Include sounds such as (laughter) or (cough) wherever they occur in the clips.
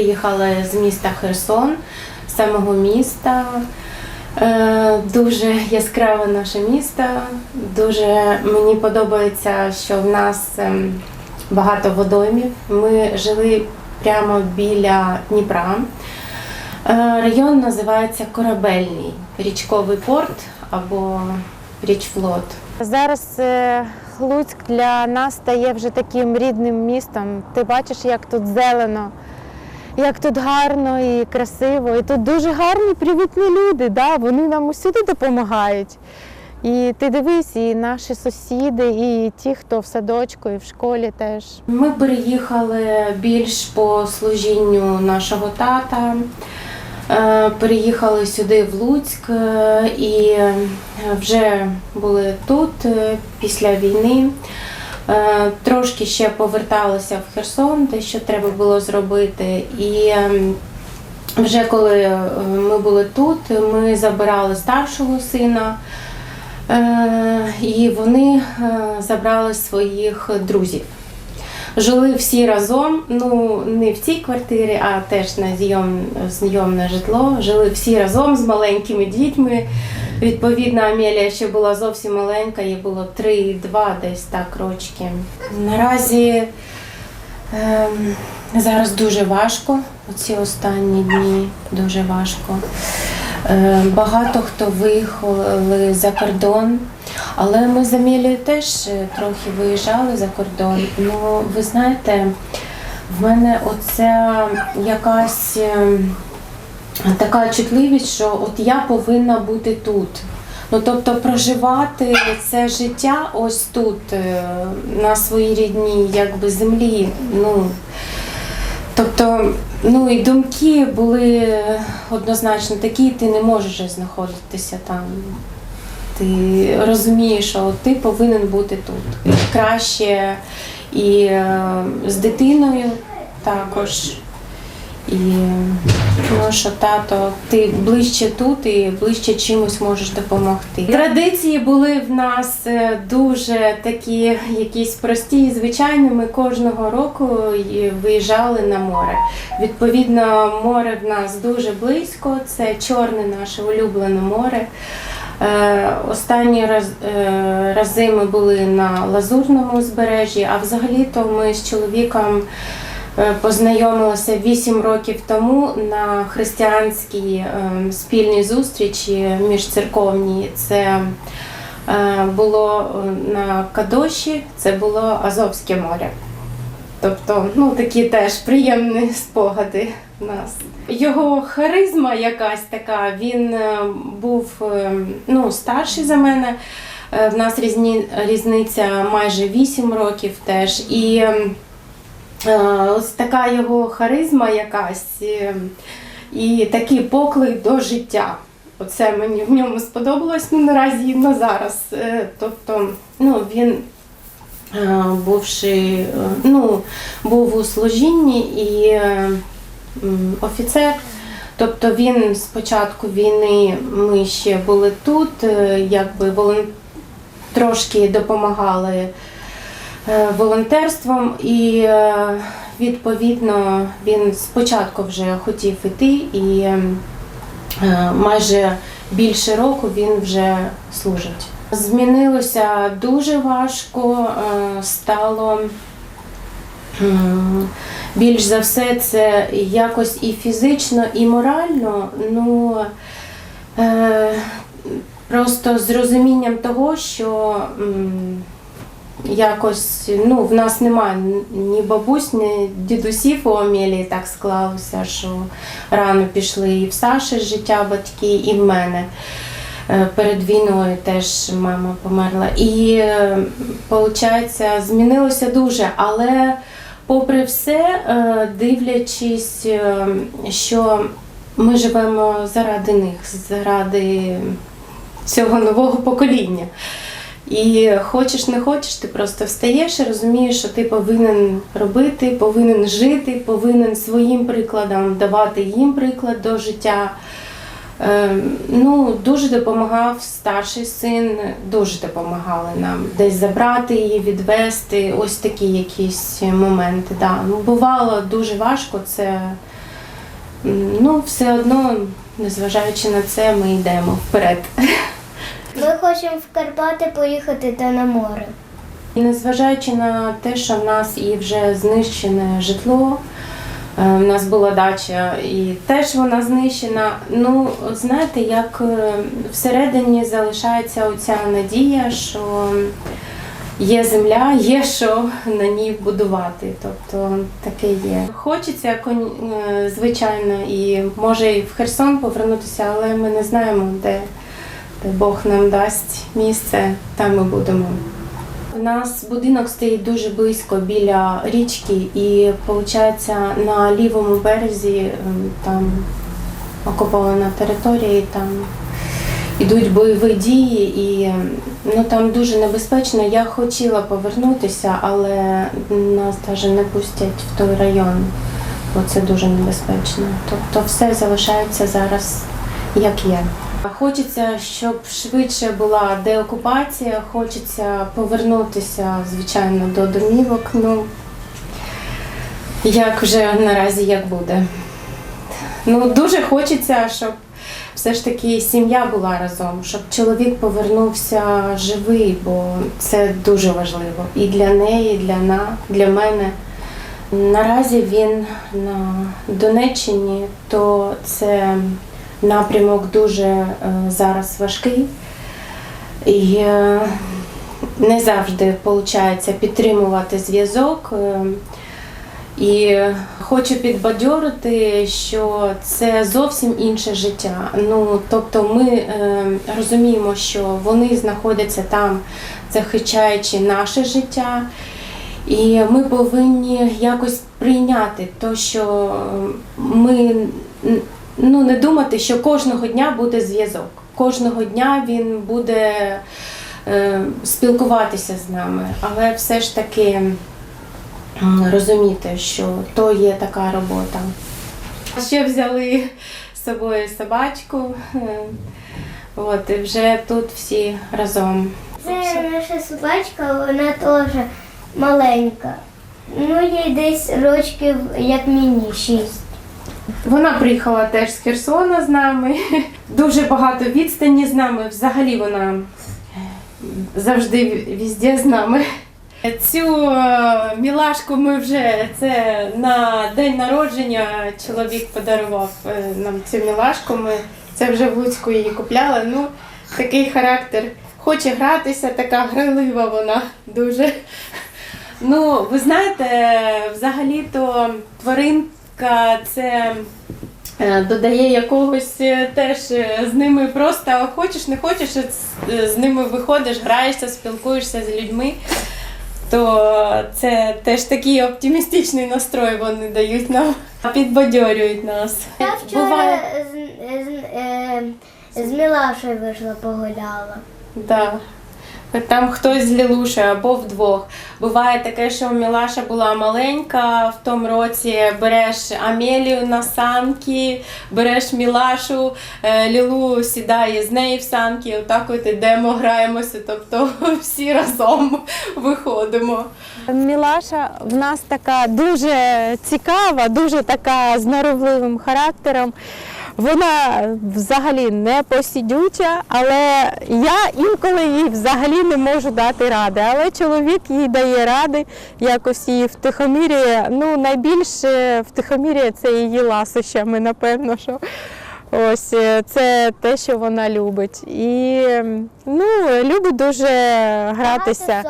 Приїхали з міста Херсон, самого міста. Е, Дуже яскраве наше місто. Дуже мені подобається, що в нас ем, багато водоймів. Ми жили прямо біля Дніпра. Е, Район називається Корабельний, річковий порт або річфлот. Зараз е, Луцьк для нас стає вже таким рідним містом. Ти бачиш, як тут зелено, як тут гарно і красиво. І тут дуже гарні, привітні люди. Да? Вони нам усюди допомагають. І ти дивись, і наші сусіди, і ті, хто в садочку, і в школі теж. Ми переїхали більш по служінню нашого тата. Е, Переїхали сюди в Луцьк е, і вже були тут е, після війни. Е, Трошки ще поверталися в Херсон, те, що треба було зробити. І ем, вже коли е, ми були тут, ми забирали старшого сина. Е, І вони забрали своїх друзів. Жили всі разом, ну не в цій квартирі, а теж на зйом, зйомне житло. Жили всі разом з маленькими дітьми. Відповідно, Амелія ще була зовсім маленька, їй було 3-2 десь так рочки. Наразі ем, зараз дуже важко. Оці останні дні дуже важко. Е, Багато хто виїхали за кордон, але ми з Амелією теж е, трохи виїжджали за кордон. Ну, ви знаєте, в мене оця якась е, така чутливість, що от я повинна бути тут. Ну, тобто проживати це життя ось тут, е, на своїй рідній якби, землі. Ну, Тобто, ну і думки були однозначно такі, ти не можеш знаходитися там. Ти розумієш, що ти повинен бути тут. Краще і е, з дитиною також. І ну, що тато, ти ближче тут і ближче чимось можеш допомогти. Традиції були в нас е, дуже такі якісь прості і звичайні. Ми кожного року виїжджали на море. Відповідно, море в нас дуже близько. Це чорне наше улюблене море. Е, Останні е, рази ми були на Лазурному узбережжі, а взагалі-то ми з чоловіком е, познайомилися 8 років тому на християнській е, спільній зустрічі міжцерковній. Це було на Кадоші, це було Азовське море. Тобто, ну такі теж приємні спогади нас. Його харизма якась така, він е, був е, ну, старший за мене. Е, В нас різні, різниця майже 8 років теж. І ось така його харизма якась і такий поклик до життя. Оце мені в ньому сподобалось ну, наразі і на зараз. Тобто, ну, він бувши, ну, був у служінні і офіцер. Тобто він з початку війни ми ще були тут, е, якби волон... трошки допомагали е, волонтерством, і е, відповідно він спочатку вже хотів іти, і майже більше року він вже служить. Змінилося дуже важко, стало більш за все це якось і фізично, і морально. Ну, е, просто з розумінням того, що якось ну, в нас немає ні бабусь, ні дідусів у Амелії так склалося, що рано пішли і в Саші життя батьки, і в мене. Е, Перед війною теж мама померла. І виходить, змінилося дуже. Але попри все, е, дивлячись, е, що ми живемо заради них, заради цього нового покоління. І хочеш не хочеш, ти просто встаєш і розумієш, що ти повинен робити, повинен жити, повинен своїм прикладом давати їм приклад до життя. Е, Ну, дуже допомагав старший син, дуже допомагали нам десь забрати її, відвести. Ось такі якісь моменти. Да. Ну, бувало дуже важко. Це ну, все одно, незважаючи на це, ми йдемо вперед. Ми хочемо в Карпати поїхати та на море. І незважаючи на те, що в нас і вже знищене житло, е, в нас була дача, і теж вона знищена. Ну, знаєте, як е, всередині залишається оця надія, що є земля, є що на ній будувати. Тобто таке є. Хочеться, е, звичайно, і може і в Херсон повернутися, але ми не знаємо, де, де Бог нам дасть місце, там ми будемо. У нас будинок стоїть дуже близько біля річки, і виходить на лівому березі ем, там окупована територія, і там ідуть бойові дії, і ем, ну там дуже небезпечно. Я хотіла повернутися, але нас навіть не пустять в той район, бо це дуже небезпечно. Тобто все залишається зараз як є. Хочеться, щоб швидше була деокупація, хочеться повернутися, звичайно, до домівок. Ну, як вже наразі як буде. Ну, дуже хочеться, щоб все ж таки сім'я була разом, щоб чоловік повернувся живий, бо це дуже важливо і для неї, і для, на, для мене. Наразі він на Донеччині, то це напрямок дуже е, зараз важкий. І е, не завжди виходить підтримувати зв'язок. Е, І хочу підбадьорити, що це зовсім інше життя. Ну, тобто ми е, розуміємо, що вони знаходяться там, захищаючи наше життя. І ми повинні якось прийняти те, що ми ну, не думати, що кожного дня буде зв'язок. Кожного дня він буде е, спілкуватися з нами, але все ж таки розуміти, що то є така робота. Ще взяли з собою собачку. е, От, і вже тут всі разом. Це наша собачка, вона теж маленька. Ну, їй десь рочків, як мені, шість. Вона приїхала теж з Херсона з нами. Дуже багато відстані з нами. Взагалі вона завжди візде з нами. Цю е, мілашку ми вже це на день народження чоловік подарував е, нам цю мілашку. Ми це вже в Луцьку її купляли. Ну, такий характер. Хоче гратися, така грайлива вона дуже. Ну, ви знаєте, взагалі-то тваринка це е, додає якогось е, теж е, з ними просто хочеш, не хочеш, е, з- е, ними виходиш, граєшся, спілкуєшся з людьми. То це теж такий оптимістичний настрой вони дають нам, підбадьорюють нас. Я вчора з, з, е, з Мілашою вийшла погуляла. Да. Там хтось з Лілушею або вдвох. Буває таке, що Мілаша була маленька в тому році, береш Амелію на санки, береш Мілашу, е, Лілу сідає з нею в санки, отак от ідемо, граємося, тобто (laughs) всі разом виходимо. Мілаша в нас така дуже цікава, дуже така з норовливим характером. Вона взагалі не посідюча, але я інколи їй взагалі не можу дати ради. Але чоловік їй дає ради, якось її втихомірює. Ну, найбільше втихомірює це її ласощами, напевно, що ось е, це те, що вона любить. І ну, любить дуже гратися.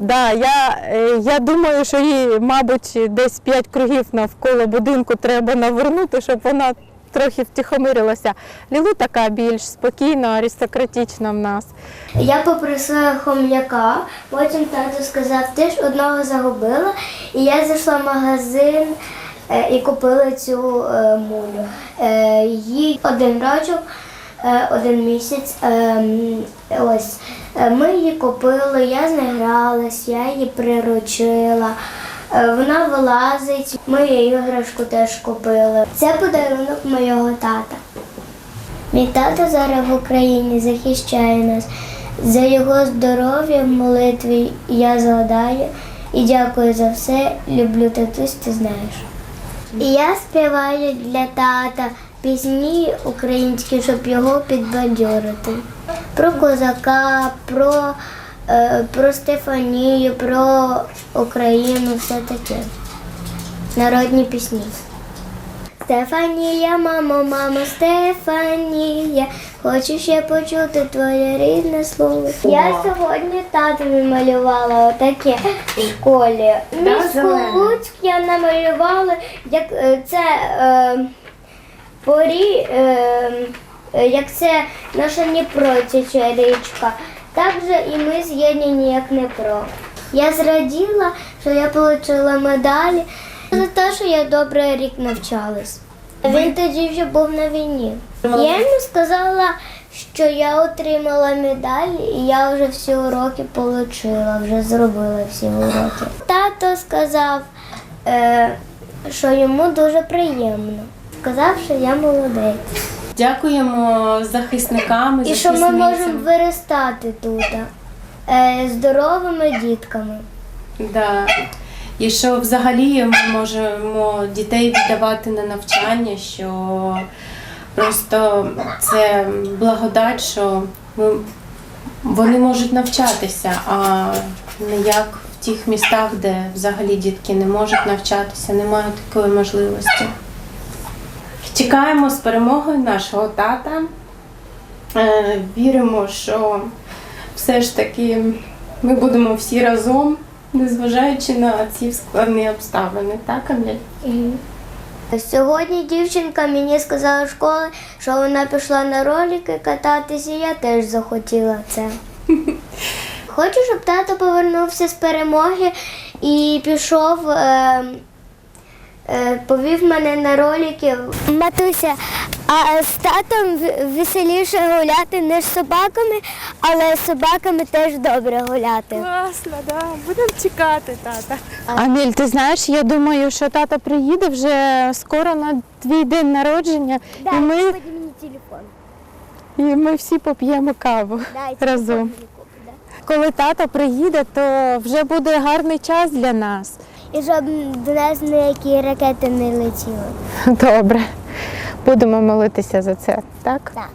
Да, я, е, я думаю, що їй, мабуть, десь 5 кругів навколо будинку треба навернути, щоб вона трохи втихомирилася. Лілу така більш спокійна, аристократична в нас. Я попросила хом'яка, потім тато сказав, ти ж одного загубила. І я зайшла в магазин е, і купила цю е, мулю. Е, їй один рочок, один місяць. Ось. Ми її купили, я з нею гралась, я її приручила. Е, Вона вилазить, ми іграшку теж купили. Це подарунок моєго тата. Мій тато зараз в Україні захищає нас. За його здоров'я молитві я згадаю і дякую за все. Люблю татусь, ти знаєш. І я співаю для тата пісні українські, щоб його підбадьорити. Про козака, про, про Стефанію, про Україну, все таке. Народні пісні. Стефанія, мамо, мамо, Стефанія, хочу ще почути твоє рідне слово. Я сьогодні татові малювала отаке в школі. Зелене? Луцьк я намалювала, як е, це е, порі, е, е, як це наша Дніпро, ця річка. Так же і ми з'єднані як Дніпро. Я зраділа, що я отримала медалі за те, що я добре рік навчалась. Він тоді вже був на війні. Я йому сказала, що я отримала медаль і я вже всі уроки отримала, вже зробила всі уроки. Тато сказав, е, що йому дуже приємно. Сказав, що я молодець. Дякуємо захисникам і І що ми можемо виростати тут е, здоровими дітками. Да. І що взагалі ми можемо дітей віддавати на навчання, що просто це благодать, що ми, вони можуть навчатися, а не як в тих містах, де взагалі дітки не можуть навчатися, немає такої можливості. Чекаємо з перемогою нашого тата. Е, Віримо, що все ж таки ми будемо всі разом, незважаючи на ці складні обставини, так, Амель? Сьогодні дівчинка мені сказала в школі, що вона пішла на ролики кататися, і я теж захотіла це. (laughs) Хочу, щоб тато повернувся з перемоги і пішов, е, е, повів мене на ролики. Матуся, а з татом веселіше гуляти не з собаками, але з собаками теж добре гуляти. Класно, да. Будемо чекати, тата. Аміль, ти знаєш, я думаю, що тата приїде вже скоро на твій день народження, і, ми, мені телефон. і ми всі поп'ємо каву (laughs) разом. Коли тато приїде, то вже буде гарний час для нас. І щоб до нас ніякі ракети не летіли. Добре, будемо молитися за це, так? Так.